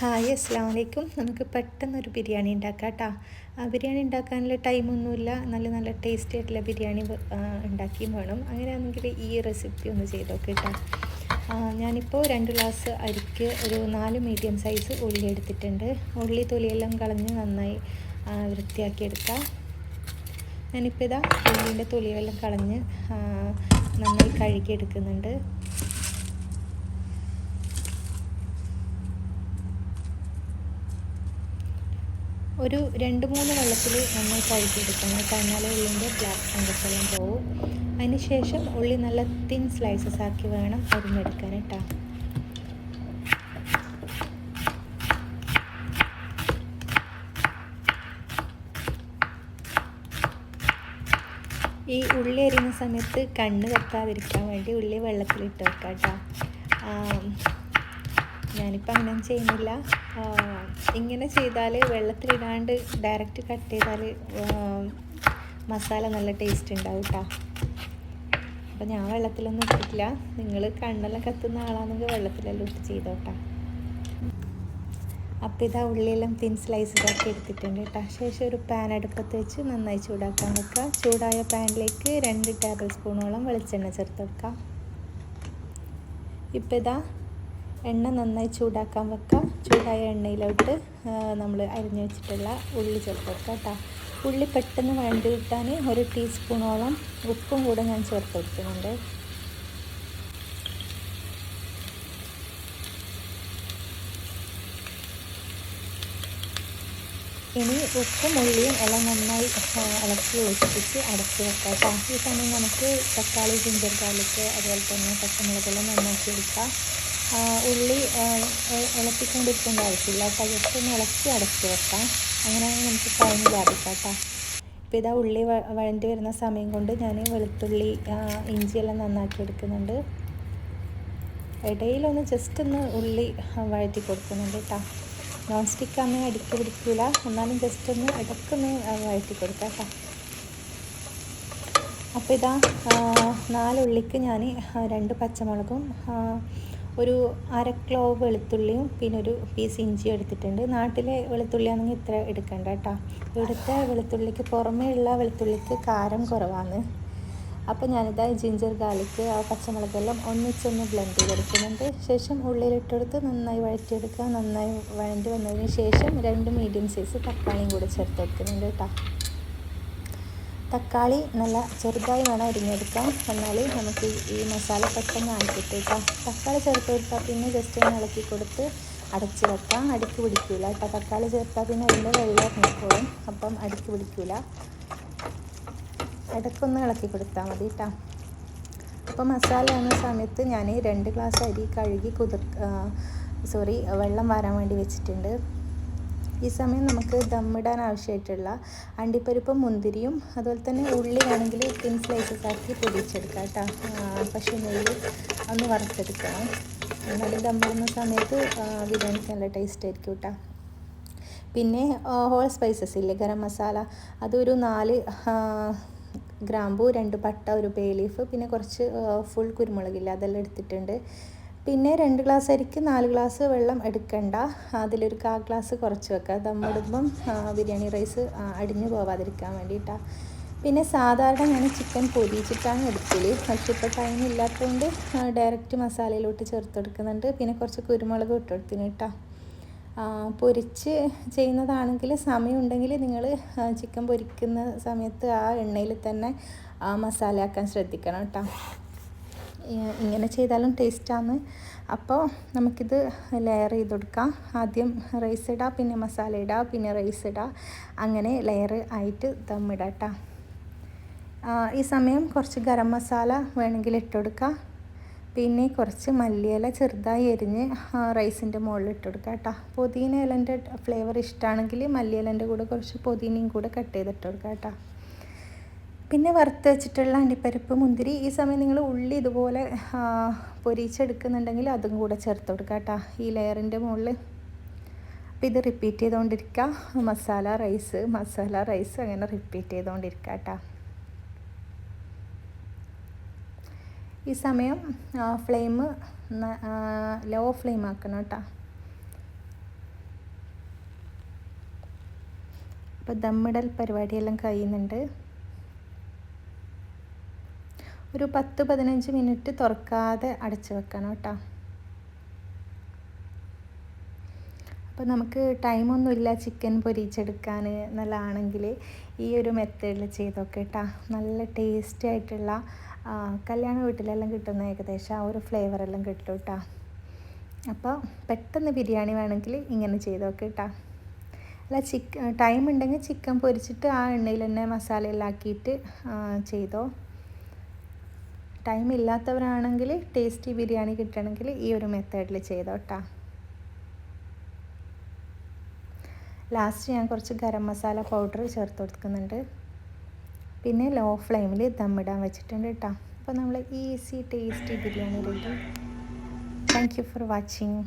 Hi അസ്സാം വലൈക്കും നമുക്ക് പെട്ടെന്നൊരു ബിരിയാണി ഉണ്ടാക്കാം കേട്ടോ ആ ബിരിയാണി ഉണ്ടാക്കാനുള്ള ടൈമൊന്നുമില്ല. നല്ല നല്ല ടേസ്റ്റി ആയിട്ടുള്ള ബിരിയാണി ഉണ്ടാക്കിയും വേണം. അങ്ങനെയാണെങ്കിൽ ഈ റെസിപ്പി ഒന്ന് ചെയ്ത് നോക്കി കേട്ടോ ഞാനിപ്പോൾ രണ്ട് ഗ്ലാസ് അരിക്ക് ഒരു നാല് മീഡിയം സൈസ് ഉള്ളി എടുത്തിട്ടുണ്ട്. ഉള്ളി തൊലിയെല്ലാം കളഞ്ഞ് നന്നായി വൃത്തിയാക്കി എടുക്കാം ഞാനിപ്പോൾ ഇതാ ഉള്ളിന്റെ തൊലിയെല്ലാം കളഞ്ഞ് നന്നായി കഴുകി ഒരു രണ്ട് മൂന്ന് വെള്ളത്തിൽ നമ്മൾ കഴുകിയെടുക്കണം. കഴിഞ്ഞാൽ ഉള്ളിന്റെ ബ്ലാക്ക് ഫംഗസെല്ലാം പോവും. അതിനുശേഷം ഉള്ളി നല്ല തിൻ സ്ലൈസസ് ആക്കി വേണം അരിഞ്ഞെടുക്കാൻ കേട്ടോ. ഈ ഉള്ളി അരിയുന്ന സമയത്ത് കണ്ണ് കത്താതിരിക്കാൻ വേണ്ടി ഉള്ളി വെള്ളത്തിലിട്ട് വെക്കാം കേട്ടോ. ഞാനിപ്പോൾ അങ്ങനെ ചെയ്യുന്നില്ല. ഇങ്ങനെ ചെയ്താൽ വെള്ളത്തിലിടാണ്ട് ഡയറക്റ്റ് കട്ട് ചെയ്താൽ മസാല നല്ല ടേസ്റ്റ് ഉണ്ടാവും കേട്ടോ അപ്പോൾ ഞാൻ വെള്ളത്തിലൊന്നും ഇട്ടിട്ടില്ല. നിങ്ങൾ കണ്ണെല്ലാം കത്തുന്ന ആളാണെങ്കിൽ വെള്ളത്തിലെല്ലാം ഇട്ട് ചെയ്തോട്ടാ. അപ്പോൾ ഇതാ ഉള്ളിയെല്ലാം തിൻ സ്ലൈസിലാക്കി എടുത്തിട്ടുണ്ട് കേട്ടോ ശേഷം ഒരു പാൻ അടുപ്പത്ത് വെച്ച് നന്നായി ചൂടാക്കാൻ വെക്കുക ചൂടായ പാനിലേക്ക് രണ്ട് ടേബിൾ സ്പൂണോളം വെളിച്ചെണ്ണ ചേർത്ത് വെക്കാം. ഇപ്പോൾ ഇതാ എണ്ണ നന്നായി ചൂടാക്കാൻ വെക്കാം. ചൂടായ എണ്ണയിലോട്ട് നമ്മൾ അരിഞ്ഞു വെച്ചിട്ടുള്ള ഉള്ളി ചേർത്ത് വെക്കാം കേട്ടോ. ഉള്ളി പെട്ടെന്ന് വഴണ്ടി കിട്ടാൻ ഒരു ടീസ്പൂണോളം ഉപ്പും കൂടെ ഞാൻ ചേർത്ത് കൊടുക്കുന്നുണ്ട്. ഇനി ഉപ്പും ഉള്ളിയും എല്ലാം നന്നായി ഇളക്കി യോജിപ്പിച്ച് അടച്ച് വെക്കാം കേട്ടോ. ഈ സമയം നമുക്ക് തക്കാളി ജിഞ്ചർ ഗാർലിക്ക് അതുപോലെ തന്നെ പച്ചമുളകെല്ലാം നന്നാക്കി എടുക്കാം. ഉള്ളി ഇളക്കിക്കൊണ്ടിരിക്കേണ്ട ആവശ്യമില്ല. പകർത്തൊന്ന് ഇളക്കി അടച്ച് വെക്കാം. അങ്ങനെയാണെങ്കിൽ നമുക്ക് ടൈം ലാഭിക്കാം കേട്ടോ ഇതാ ഉള്ളി വഴണ്ടി വരുന്ന സമയം കൊണ്ട് ഞാൻ വെളുത്തുള്ളി ഇഞ്ചിയെല്ലാം നന്നാക്കി എടുക്കുന്നുണ്ട്. ഇടയിലൊന്ന് ജസ്റ്റ് ഒന്ന് ഉള്ളി വഴറ്റി കൊടുക്കുന്നുണ്ട് കേട്ടോ നോൺ സ്റ്റിക്ക് അങ്ങനെ അടിക്ക് പിടിക്കില്ല എന്നാലും ജസ്റ്റ് ഒന്ന് ഇടക്കൊന്ന് വഴറ്റി കൊടുക്കാം കേട്ടോ അപ്പോൾ ഇതാ നാലുള്ളിക്ക് ഞാൻ രണ്ട് പച്ചമുളകും ഒരു അര ക്ലോ വെളുത്തുള്ളിയും പിന്നെ ഒരു പീസ് ഇഞ്ചിയും എടുത്തിട്ടുണ്ട്. നാട്ടിലെ വെളുത്തുള്ളി ആണെങ്കിൽ ഇത്ര എടുക്കണ്ട കേട്ടോ ഇവിടുത്തെ വെളുത്തുള്ളിക്ക് പുറമേ ഉള്ള വെളുത്തുള്ളിക്ക് കാരം കുറവാണ്. അപ്പോൾ ഞാനിതാ ജിഞ്ചർ ഗാർലിക്ക് ആ പച്ചമുളകെല്ലാം ഒന്നിച്ചൊന്ന് ബ്ലെൻഡ് ചെയ്തെടുക്കുന്നുണ്ട്. ശേഷം ഉള്ളിലിട്ടെടുത്ത് നന്നായി വഴറ്റിയെടുക്കുക. നന്നായി വഴണ്ടി വന്നതിന് ശേഷം രണ്ട് മീഡിയം സൈസ് തക്കാളിയും കൂടി ചേർത്ത് എടുക്കുന്നുണ്ട് കേട്ടോ തക്കാളി നല്ല ചെറുതായി വേണം അരിഞ്ഞെടുക്കാൻ. എന്നാൽ നമുക്ക് ഈ മസാല പെട്ടെന്ന് ആക്കിയിട്ടേക്കാം തക്കാളി ചേർത്ത് കൊടുത്താൽ പിന്നെ ജസ്റ്റ് ഒന്ന് ഇളക്കി കൊടുത്ത് അടച്ച് വെക്കാം. അടുക്കി പിടിക്കില്ല കേട്ടോ തക്കാളി ചേർത്താൽ പിന്നെ അതിന്റെ വെള്ളം ഇറങ്ങിക്കോളും. അപ്പം അടുക്ക് പിടിക്കില്ല ഇടയ്ക്കൊന്ന് ഇളക്കി കൊടുത്താൽ മതി കേട്ടോ അപ്പോൾ മസാല ആവുന്ന സമയത്ത് ഞാൻ രണ്ട് ഗ്ലാസ് അരി കഴുകി കുതിർ സോറി വെള്ളം വരാൻ വേണ്ടി വെച്ചിട്ടുണ്ട്. ഈ സമയം നമുക്ക് ദമ്മിടാൻ ആവശ്യമായിട്ടുള്ള അണ്ടിപ്പരിപ്പും മുന്തിരിയും അതുപോലെ തന്നെ ഉള്ളി ആണെങ്കിൽ തിൻ സ്ലൈസസ് ആക്കി പൊടിച്ചെടുക്കാം കേട്ടോ. പക്ഷേ നെയ്യിൽ ഒന്ന് വറുത്തെടുക്കണം. എന്നാലും ദമ്മിടുന്ന സമയത്ത് ബിരിയാണിക്ക് നല്ല ടേസ്റ്റ് ആയിരിക്കും കേട്ടോ. പിന്നെ ഹോൾ സ്പൈസസ് ഇല്ലേ ഗരം മസാല. അതൊരു നാല് ഗ്രാമ്പു രണ്ട് പട്ട ഒരു ബേ ലീഫ് പിന്നെ കുറച്ച് ഫുൾ കുരുമുളകില്ല അതെല്ലാം എടുത്തിട്ടുണ്ട്. പിന്നെ രണ്ട് ഗ്ലാസ് അരിക്ക് നാല് ഗ്ലാസ് വെള്ളം എടുക്കണ്ട. അതിലൊരു കാ ഗ്ലാസ് കുറച്ച് വെക്കുക ദമ്മിടുമ്പം ബിരിയാണി റൈസ് അടിഞ്ഞു പോവാതിരിക്കാൻ വേണ്ടിയിട്ടാണ് പിന്നെ സാധാരണ ഞാൻ ചിക്കൻ പൊരിച്ചിട്ടാണ് എടുക്കൽ. പക്ഷേ ഇപ്പോൾ ടൈം ഇല്ലാത്തതുകൊണ്ട് ഡയറക്റ്റ് മസാലയിലോട്ട് ചേർത്ത് കൊടുക്കുന്നുണ്ട് പിന്നെ കുറച്ച് കുരുമുളക് ഇട്ട് കൊടുത്തിന് കേട്ടോ പൊരിച്ച് ചെയ്യുന്നതാണെങ്കിൽ സമയമുണ്ടെങ്കിൽ നിങ്ങൾ ചിക്കൻ പൊരിക്കുന്ന സമയത്ത് ആ എണ്ണയിൽ തന്നെ മസാല ആക്കാൻ ശ്രദ്ധിക്കണം കേട്ടോ ഇങ്ങനെ ചെയ്താലും ടേസ്റ്റാണ് അപ്പോൾ നമുക്കിത് ലെയർ ചെയ്ത് കൊടുക്കാം ആദ്യം റൈസ് ഇടാം പിന്നെ മസാല ഇടാം പിന്നെ റൈസ് ഇടാം. അങ്ങനെ ലെയർ ആയിട്ട് ദമ്മിടാം ഈ സമയം കുറച്ച് ഗരം മസാല വേണമെങ്കിൽ ഇട്ടുകൊടുക്കാം പിന്നെ കുറച്ച് മല്ലിയില ചെറുതായി എരിഞ്ഞ് റൈസിന്റെ മുകളിൽ ഇട്ട് കൊടുക്കുക കേട്ടോ പുതിന ഇലന്റെ ഫ്ലേവർ ഇഷ്ടമാണെങ്കിൽ മല്ലിയിലന്റെ കൂടെ കുറച്ച് പുതിനയും കൂടെ കട്ട് ചെയ്തിട്ട് കൊടുക്കുക കേട്ടോ പിന്നെ വറുത്ത് വെച്ചിട്ടുള്ള അണ്ടിപ്പരിപ്പ് മുന്തിരി ഈ സമയം നിങ്ങൾ ഉള്ളി ഇതുപോലെ പൊരിച്ചെടുക്കുന്നുണ്ടെങ്കിൽ അതും കൂടെ ചേർത്ത് കൊടുക്കുക കേട്ടോ. ഈ ലെയറിന്റെ മുകളിൽ. അപ്പോൾ ഇത് റിപ്പീറ്റ് ചെയ്തുകൊണ്ടിരിക്കുക. മസാല റൈസ് മസാല റൈസ് അങ്ങനെ റിപ്പീറ്റ് ചെയ്തുകൊണ്ടിരിക്കുക കേട്ടോ. ഈ സമയം ഫ്ലെയിം ലോ ഫ്ലെയിം ആക്കണം കേട്ടോ. അപ്പോൾ ദമ്മിടൽ പരിപാടിയെല്ലാം കഴിയുന്നുണ്ട്. ഒരു പത്ത് പതിനഞ്ച് മിനിറ്റ് തുറക്കാതെ അടച്ചു വെക്കണം കേട്ടോ. അപ്പോൾ നമുക്ക് ടൈമൊന്നുമില്ല ചിക്കൻ പൊരിച്ചെടുക്കാൻ നല്ലതാണെങ്കിൽ ഈ ഒരു മെത്തേഡിൽ ചെയ്തൊക്കെ കേട്ടോ നല്ല ടേസ്റ്റി ആയിട്ടുള്ള കല്യാണ വീട്ടിലെല്ലാം കിട്ടുന്ന ഏകദേശം ആ ഒരു ഫ്ലേവറെല്ലാം കിട്ടും കേട്ടോ അപ്പോൾ പെട്ടെന്ന് ബിരിയാണി വേണമെങ്കിൽ ഇങ്ങനെ ചെയ്തൊക്കെ കേട്ടോ അല്ല ചിക്കൻ ടൈം ഉണ്ടെങ്കിൽ ചിക്കൻ പൊരിച്ചിട്ട് ആ എണ്ണയിൽ തന്നെ മസാലയെല്ലാം ആക്കിയിട്ട് ചെയ്തോ. ടൈം ഇല്ലാത്തവരാണെങ്കിൽ ടേസ്റ്റി ബിരിയാണി കിട്ടണമെങ്കിൽ ഈ ഒരു മെത്തേഡിൽ ചെയ്തോട്ടാ ലാസ്റ്റ് ഞാൻ കുറച്ച് ഗരം മസാല പൗഡർ ചേർത്ത് കൊടുക്കുന്നുണ്ട്. പിന്നെ ലോ ഫ്ലെയിമിൽ ദമ്മിടാൻ വെച്ചിട്ടുണ്ട് കേട്ടോ അപ്പോൾ നമ്മൾ easy tasty biryani ready thank you for watching